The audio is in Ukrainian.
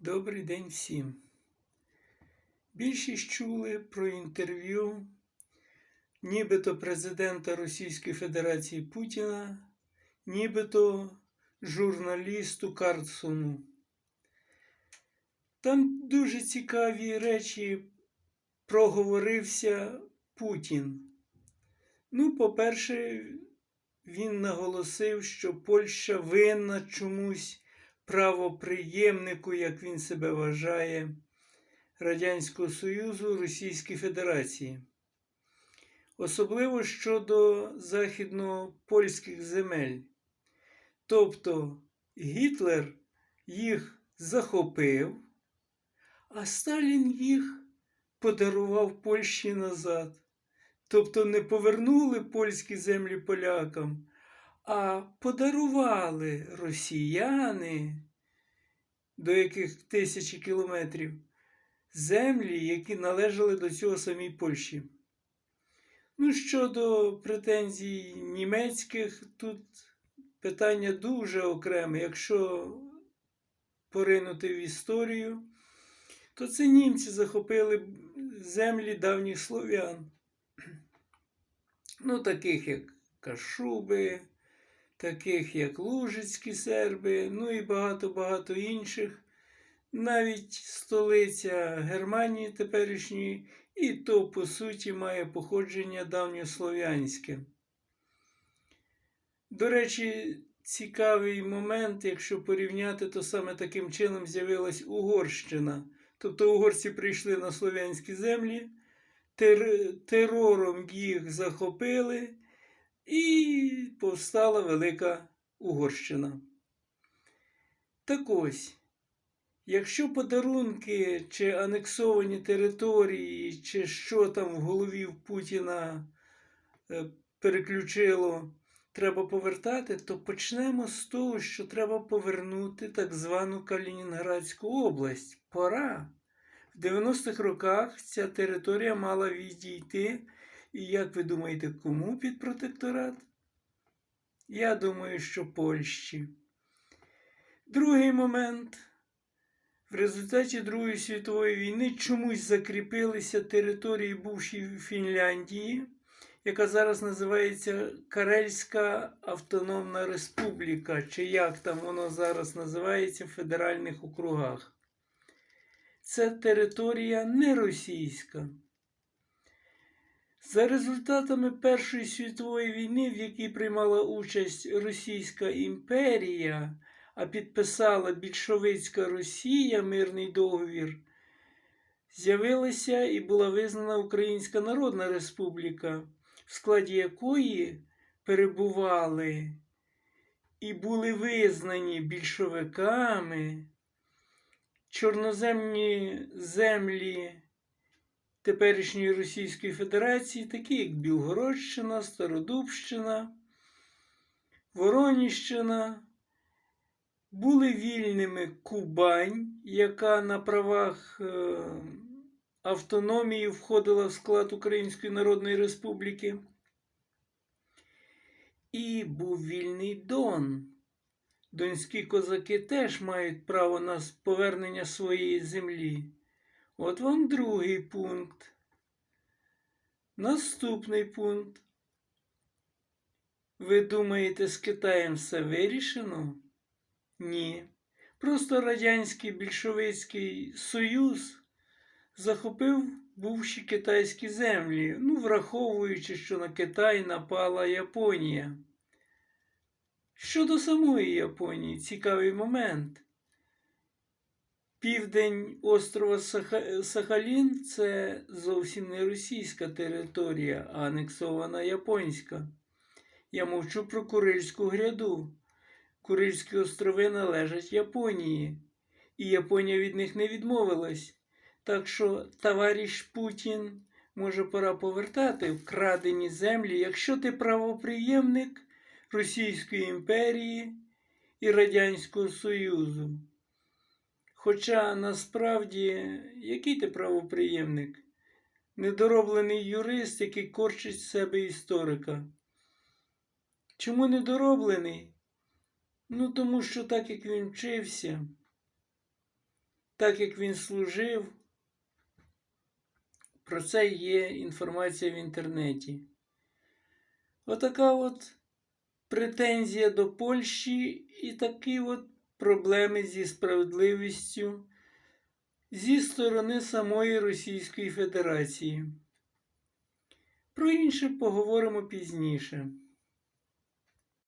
Добрий день всім. Більшість чули про інтерв'ю нібито президента Російської Федерації Путіна, нібито журналісту Карлсону. Там дуже цікаві речі проговорився Путін. Ну, по-перше, він наголосив, що Польща винна чомусь правоприємнику, як він себе вважає, Радянського Союзу Російській Федерації. Особливо щодо західно-польських земель. Тобто Гітлер їх захопив, а Сталін їх подарував Польщі назад. Тобто не повернули польські землі полякам, а подарували росіяни, до яких тисячі кілометрів, землі, які належали до цього самій Польщі. Ну, щодо претензій німецьких, тут питання дуже окреме. Якщо поринути в історію, то це німці захопили землі давніх слов'ян. Ну, таких як Кашуби, таких як Лужицькі серби, ну і багато-багато інших. Навіть столиця Германії теперішньої, і то, по суті, має походження давньослов'янське. До речі, цікавий момент, якщо порівняти, то саме таким чином з'явилась Угорщина. Тобто угорці прийшли на слов'янські землі, тер терором їх захопили, і повстала Велика Угорщина. Так ось, якщо подарунки чи анексовані території, чи що там в голові в Путіна е, переключило, треба повертати, то почнемо з того, що треба повернути так звану Калінінградську область. Пора. В 90-х роках ця територія мала відійти. І як ви думаєте, кому під протекторат? Я думаю, що Польщі. Другий момент. В результаті Другої світової війни чомусь закріпилися території бувшої Фінляндії, яка зараз називається Карельська Автономна Республіка, чи як там воно зараз називається в федеральних округах. Це територія не російська. За результатами Першої світової війни, в якій приймала участь Російська імперія, а підписала більшовицька Росія мирний договір, з'явилася і була визнана Українська Народна Республіка, в складі якої перебували і були визнані більшовиками чорноземні землі теперішньої Російської Федерації, такі як Білгородщина, Стародубщина, Вороніщина, були вільними Кубань, яка на правах е, автономії входила в склад Української Народної Республіки. І був вільний Дон. Донські козаки теж мають право на повернення своєї землі. От вам другий пункт. Наступний пункт. Ви думаєте, з Китаєм все вирішено? Ні. Просто Радянський більшовицький Союз захопив бувші китайські землі, ну, враховуючи, що на Китай напала Японія. Щодо самої Японії, цікавий момент. Південь острова Сахалін це зовсім не російська територія, а анексована японська. Я мовчу про Курильську гряду. Курильські острови належать Японії, і Японія від них не відмовилась. Так що, товариш Путін, може, пора повертати вкрадені землі, якщо ти правоприємник Російської імперії і Радянського Союзу. Хоча насправді, який ти правоприємник? Недороблений юрист, який корчить себе історика. Чому недороблений? Ну, тому що так як він вчився, так як він служив. Про це є інформація в інтернеті. Отака от претензія до Польщі і такі от проблеми зі справедливістю зі сторони самої Російської Федерації. Про інше поговоримо пізніше.